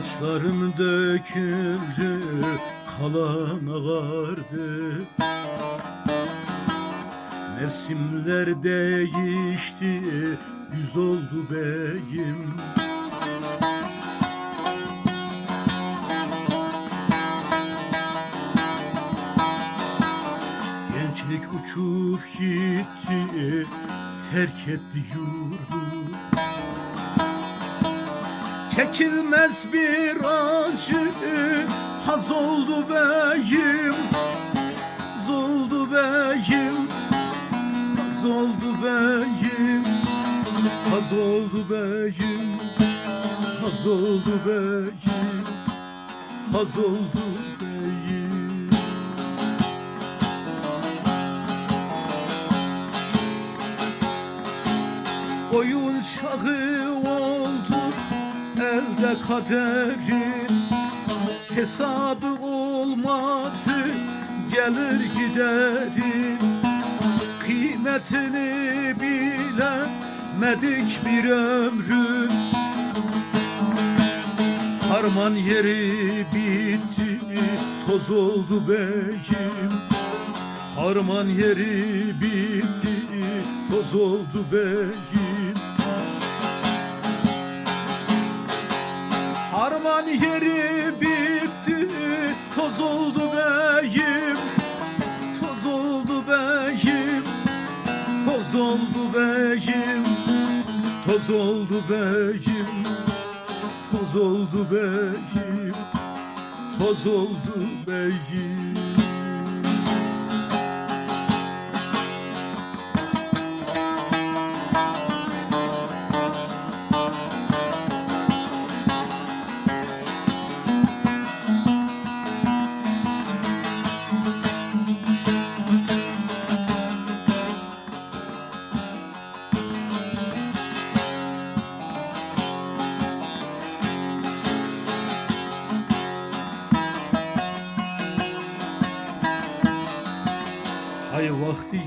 Saçlarım döküldü kalan ağardı. Mevsimler değişti yüz oldu beyim. Gençlik uçup gitti terk etti yurdu Çekilmez bir acı. Haz oldu beyim. Haz oldu beyim. Haz oldu beyim. Haz oldu beyim. Haz oldu beyim. Haz oldu beyim. Oyun şahı olduk elde kaderin Hesabı olmadı gelir giderin Kıymetini bilemedik bir ömrün. Harman yeri bitti toz oldu beyim. Harman yeri bitti toz oldu beyim Harman yeri bitti toz oldu beyim. Toz oldu beyim Toz oldu beyim. Toz oldu beyim Toz oldu beyim. Toz oldu beyim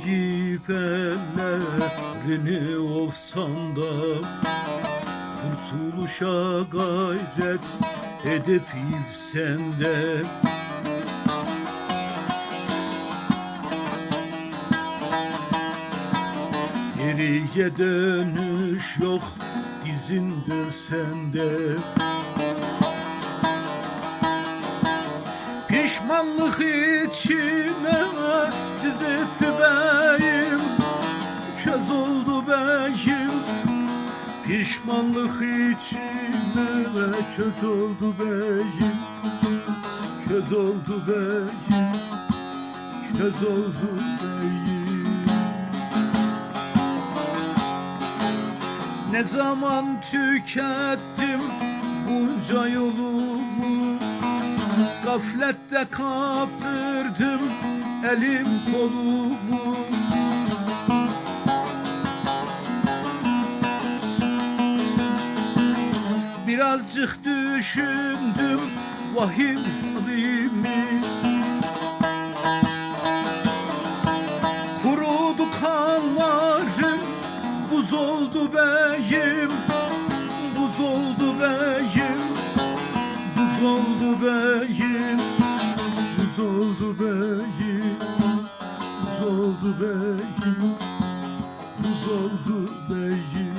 Yiyip ellerini ofsan da Kurtuluşa gayret edip sende Geriye dönüş yok izindir sende Pişmanlık içime dizitti beyim Köz oldu beyim. Pişmanlık içime köz oldu beyim. Köz oldu beyim. Köz oldu beyim. Ne zaman tükettim bunca yolumu Gaflette kaptırdım elim kolumu. Birazcık düşündüm vahim halimi. Kurudu kanlarım buz oldu beyim Buz oldu beyim Buz oldu beyim Buz oldu beyim Buz oldu beyim Buz oldu beyim.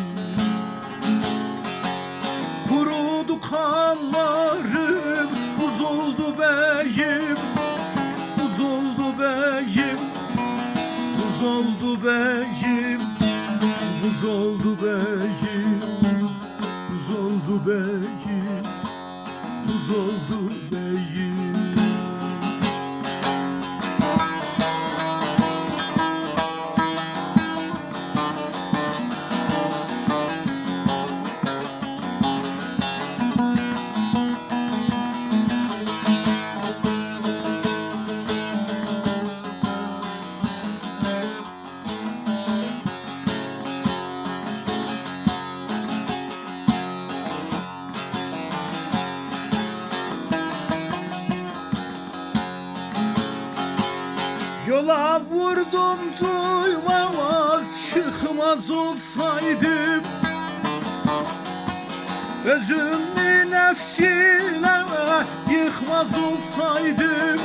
Kurudu kanlarım Buz oldu beyim Buz oldu beyim Buz oldu beyim Buz oldu beyim Yola vurdum duymamaz çıkmaz olsaydım. Özümü nefsine yıkmaz olsaydım.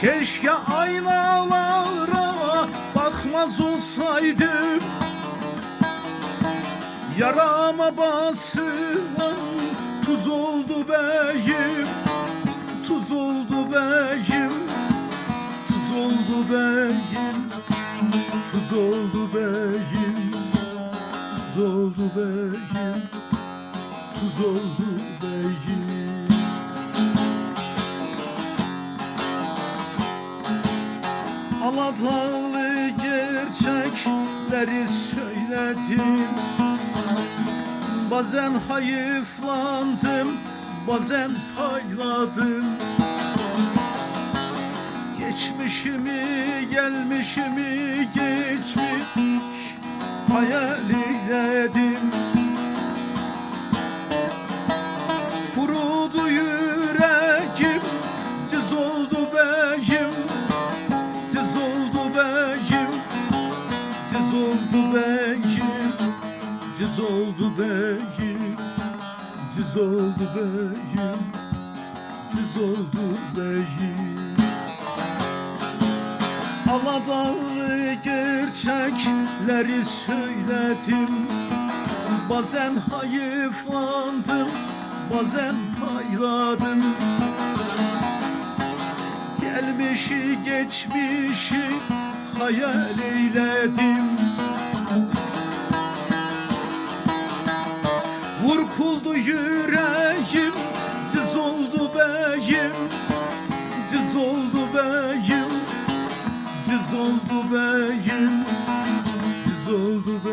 Keşke aynalara bakmaz olsaydım Yarama basılan tuz oldu beyim Tuz oldu beyim Tuz oldu beyim Tuz oldu beyim Tuz oldu beyim Tuz oldu beyim. Aladağlı gerçekleri söyledim Bazen hayıflandım, bazen payladım Geçmişimi, gelmişimi geçmiş hayal eyledim Düz oldu beyim, düz oldu beyim Düz oldu beyim. Aladağlı gerçekleri söyledim Bazen hayıflandım, bazen payladım Gelmişi geçmişi hayal eyledim oldu beyim Düz oldu beyim,